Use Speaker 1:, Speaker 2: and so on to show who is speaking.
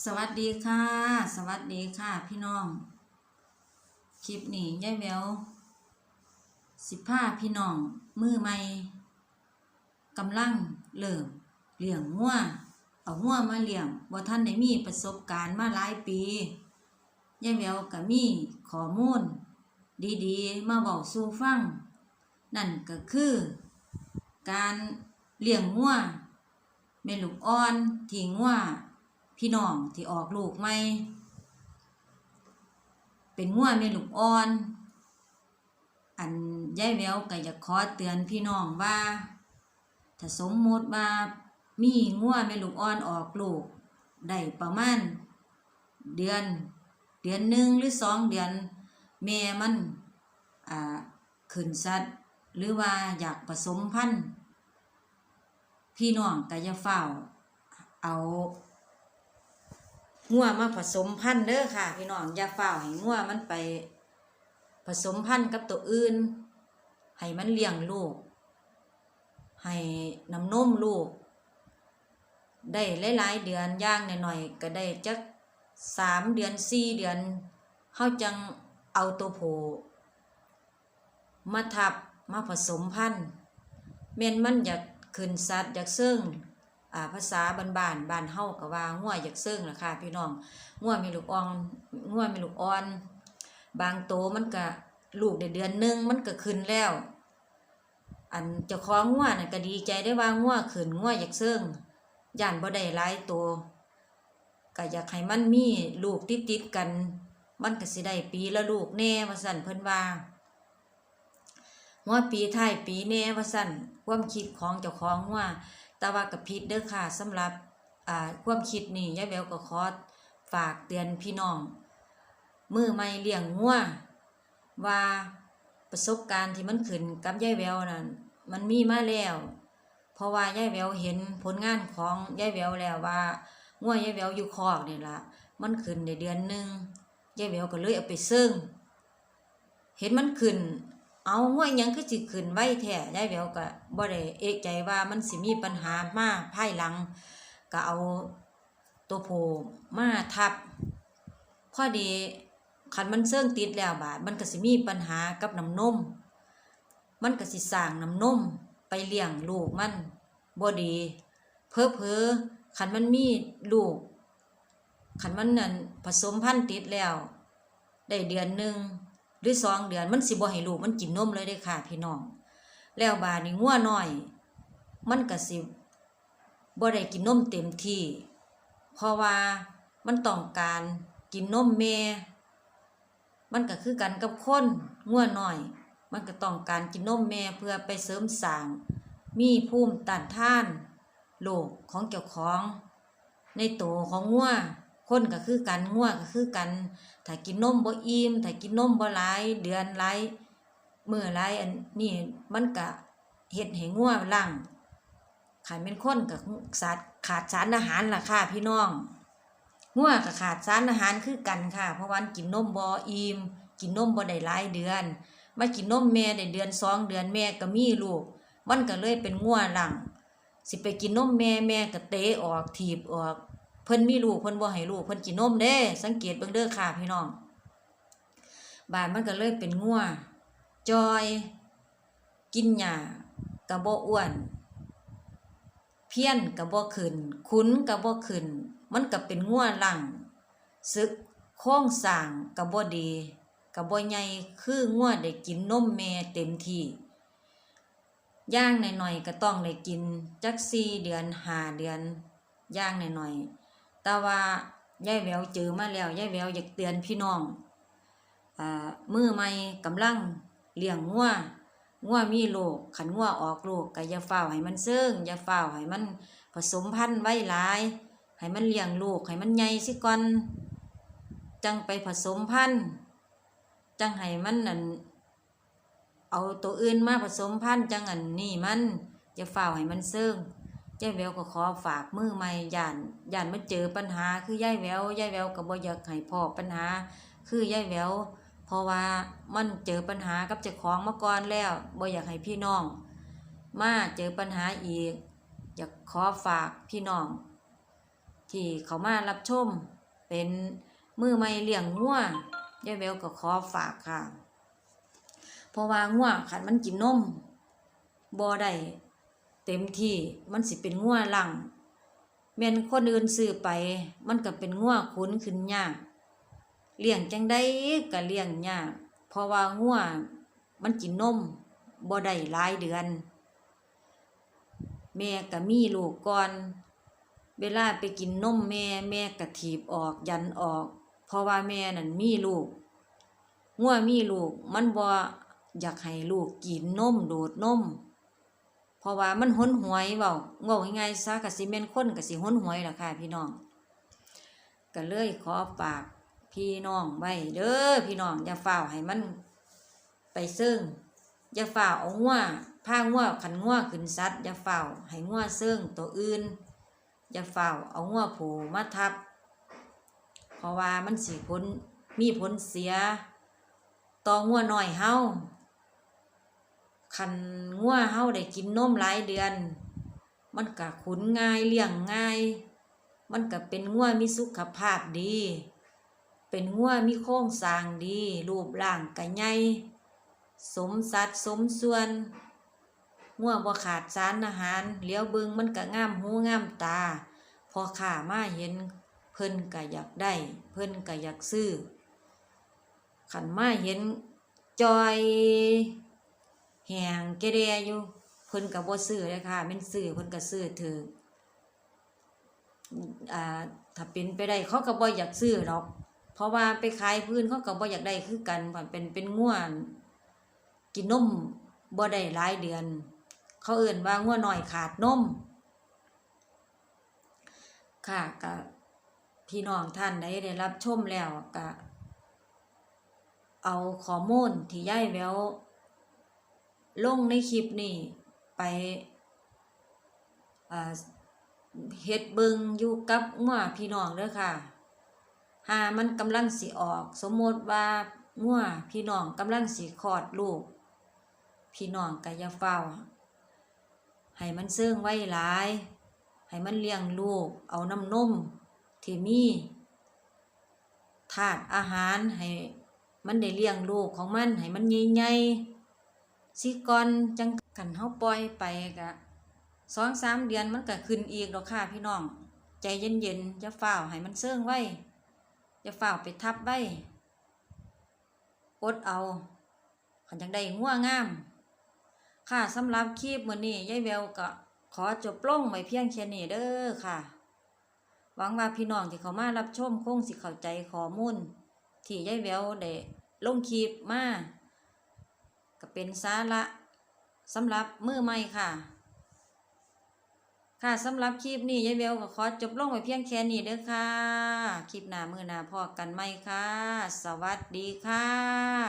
Speaker 1: สวัสดีค่ะ สวัสดีค่ะ พี่น้อง คลิปนี้ยายแววสิบผ้าพี่น้องมือใหม่กำลังเริ่มเลี้ยงงัวเอางัวมาเลี้ยงบ่ท่านได้มีประสบการณ์มาหลายปียายแววก็มีข้อมูล ดีๆ มาบอกสู่ฟัง นั่นก็คือ การเลี้ยงงัวแม่ลูกอ่อนที่งัว พี่น้องที่ออกลูกใหม่เป็นงัวแม่ลูกอ่อน อันยายแววก็อยากขอเตือนพี่น้องว่า ถ้าสมมติว่ามีงัวแม่ลูกอ่อนออกลูกได้ประมาณเดือน เดือนหนึ่งหรือสองเดือน แม่มันอ่าขึ้นสัตว์หรือว่าอยากผสมพันธุ์พี่น้องก็อย่าเฝ้าวเอา งัวมาผสมพันธุ์เด้อค่ะ พี่น้องอย่าฝ้าวให้งัวมันไป ผสมพันธุ์กับตัวอื่น ให้มันเลี้ยงลูก ให้น้ำนมลูก ได้หลายๆเดือนย่างหน่อยๆก็ได้จักสามเดือนสี่เดือนเฮาจังเอาตัวโผมาทับมาผสมพันธุ์แม่นมันอยากขึ้นสัตว์อยากเซิ่งอ่า ภาษาบ้านบ้านบ้านเฮาก็ว่างัวอยากเซิ่งล่ะค่ะ พี่น้องงัวมีลูกอ่อนงัวมีลูกอ่อน บางโตวมันก็ลูกได้เดือนหนึงมันก็ขึ้นแล้ว อันเจ้าของงัวน่ะก็ดีใจได้ว่างัวขึ้นงัวอยากเซิ่งย่านบ่ได้หลายตัวก็อยากให้มันมีลูกติดๆกัน มันก็สิได้ปีละลูกแน่ว่าซั่นเพิ่นว่างัวปีท้ายปีแน่ว่าซั่นความคิดของเจ้าของงัว แต่ว่าก็ผิดเด้อค่ะสำหรับความคิดนี่ยายแววก็ขอฝากเตือนพี่น้อง มือไม่เลี้ยงงัวว่าประสบการณ์ที่มันขึ้นกับยายแววนั่นมันมีมาแล้ว เพราะว่ายายแววเห็นผลงานของยายแววแล้วว่างัวยายแววอยู่คอกนี่ละมันขึ้นในเดือนหนึ่งยายแววก็เลยเอาไปซึ่ง เห็นมันขึ้น เอางัวอิหยังคือสิขึ้นไว้แท้ยายแววก็บ่ได้เอกใจว่ามันสิมีปัญหามาภายหลัง ก็เอาตัวโผมาทับพอดีคันมันเสื่องติดแล้วบาดมันก็สิมีปัญหากับน้ำนม มันก็สิสร้างน้ำนมไปเลี้ยงลูกมันบ่ดี เพอเพอๆคันมันมีลูกคันมันนั่นผสมพันธุ์ติดแล้ว ได้เดือนหนึ่ง หรือสองเดือนมันสิบ่ให้ลูกมันกินนมเลยได้ค่ะ พี่น้อง แล้วบานี้งัวน้อย มันก็สิบ่ได้กินนมเต็มที่ เพราะว่ามันต้องการกินนมแม่ มันก็คือกันกับคนง่วน้อย มันก็ต้องการกินนมแม่เพื่อไปเสริมสร้าง มีภูมิต้านทานโรคของเจ้าของ ในตัวของงัว คนก็คือกันงัวงก็คือกัน ถ้ากินนมบ่อิ่มถ้ากินนมบ่หลาย เดือนหลายมื้อหลายอันนี้มันก็เฮ็ดให้งัวหลังขันเป็นคนกับสารขาดสารอาหารล่ะค่ะพี่น้องงัวงก็ขาดสารอาหารคือกันค่ะ เพราะว่ากินนมบ่อิ่มกินนมบ่ได้หลายเดือน มากินนมแม่ได้เดือนสองเดือนแม่ก็มีลูก มันก็เลยเป็นงัวหลังสิไปกินนมแม่แม่ก็เตะออกถีบออก เพิ่นมีลูกเพิ่นบ่ให้ลูกเพิ่นกินนมเด้สังเกตเบิ่งเด้อค่ะพี่น้องบานมันก็เลยเป็นงัวจอย กินหญ้าก็บ่อ้วน เพี้ยนก็บ่ขึ้นขุนก็บ่ขึ้น มันก็เป็นงัวหลังซึกโค้งสร้างก็บ่ดีก็บ่ใหญ่คืองัวได้กินนมแม่เต็มที่ย่างหน่อยๆก็ต้องได้กินจัก4เดือน5เดือนย่างหน่อยๆ แต่ว่ายายแววเจอมาแล้วยายแววอยากเตือนพี่น้องอ่ามือใหม่กำลังเลี้ยงงัวงัวมีโรคขันงัวออกลูกก็อย่าเฝ้าให้มันเซิงอย่าเฝ้าให้มันผสมพันธุ์ไว้หลาย ให้มันเลี้ยงลูกให้มันใหญ่สิก่อนจังไปผสมพันธุ์จังให้มันนั่นเอาตัวอื่นมาผสมพันธุ์จังอันนี่มันจะฝ่าให้มันเซิง ยายแววก็ขอฝากมือใหม่ย่านย่านมันเจอปัญหาคือยายแววยายแววก็บ่อยากให้พ่อปัญหา คือยายแววเพราะว่ามันเจอปัญหากับเจ้าของมาก่อนแล้วบ่อยากให้พี่น้อง มาเจอปัญหาอีก อยากขอฝากพี่น้อง ที่เขามารับชม เป็นมือไม่เลี้ยงงัวยายแววก็ขอฝากค่ะ เพราะว่างัวขันมันกินนมบ่ได้ เต็มที่มันสิเป็นงัวหลังแม่นคนอื่นซื้อไป มันก็เป็นงัวขุนขึ้นยากเลี้ยงจังได้ก็เลี้ยงยากเพราะว่างัวมันกินนมบ่ได้หลายเดือน แม่ก็มีลูกก่อน เวลาไปกินนมแม่แม่ก็ถีบออกยันออก เพราะว่าแม่นั่นมีลูกงัวมีลูกมันบ่อยากให้ลูกกินนมโดดนม เพราะว่ามันหนหวยเว้าเว้าง่ายๆซะกสิแม่นคนก็สิหนหวยล่ะค่ะพี่น้องก็เลยขอฝากพี่น้องไว้เด้อพี่น้องอย่าฝ้าให้มันไปซึ่งอย่าฝ้าเอางัวพางัวขันงัวขึ้นซัดอย่าฝ้าให้งัวซึ่งตัวอื่นอย่าฝ้าเอางัวผูมาทับ เพราะว่ามันสิผลมีผลเสียต่องัวน้อยเฮา คันงัวเฮาได้กินนมหลายเดือน มันก็ขุนง่ายเลี้ยงง่าย มันก็เป็นงัวมีสุขภาพดี เป็นงัวมีโครงสร้างดี รูปร่างก็ใหญ่สมสัดสมส่วนงัวบ่ขาดสารอาหารเลี้ยวเบิงมันก็งามหูงามตา พอข้ามาเห็นเพิ่นก็อยากได้ เพิ่นก็อยากซื้อขันมาเห็นจอย แหงเกเรอยู่เพิ่นก็บ่ซื้อเลยค่ะแม่นซื้อเพิ่นก็ซื้อถืออ่าถ้าเป็นไปได้เขาก็บ่อยากซื้อหรอก เพราะว่าไปขายพื้นเขาก็บ่อยากได้คือกันเพราะเป็นเป็นง่วนกินนมบ่ได้หลายเดือน เขาเอื่นว่าง่วน้อยขาดนมค่ะก็พี่น้องท่านได้ได้รับชมแล้วก็เอาข้อมูลที่ย่ายแวว ลงในคลิปนี้ไปเฮ็ดเบิงอยู่กับงัวพี่น้องเด้อค่ะ หามันกำลังสิออก สมมติว่างัวพี่น้องกำลังสิคลอดลูก พี่น้องก็อย่าเฝ้า ให้มันเสื่องไว้หลาย ให้มันเลี้ยงลูก เอาน้ำนมที่มีถาดอาหารให้มันได้เลี้ยงลูกของมันให้มันใหญ่ๆ สิก่อนจังกันเฮาปล่อยไปกะสองสามเดือนมันก็ขึ้นอีกดอกค่ะพี่น้อง ใจเย็นๆอย่าฝ้าวให้มันเสื่องไว้อย่าฝ้าวไปทับไว้อดเอาขันจังได้ง่วงาม ค่ะสำหรับคลิปมือนี้ยายแววก็ขอจบลงไว้เพียงแค่นี้เด้อค่ะ หวังว่าพี่น้องที่เขามารับชมคงสิเข้าใจข้อมูลที่ยายแววได้ลงคลิปมา ก็เป็นสาระสำหรับมือใหม่ค่ะ ค่ะสำหรับคลิปนี้ยายเวลก็ขอจบลงไว้เพียงแค่นี้เด้อค่ะ คลิปหน้ามือหน้าพอกันไหมค่ะ สวัสดีค่ะ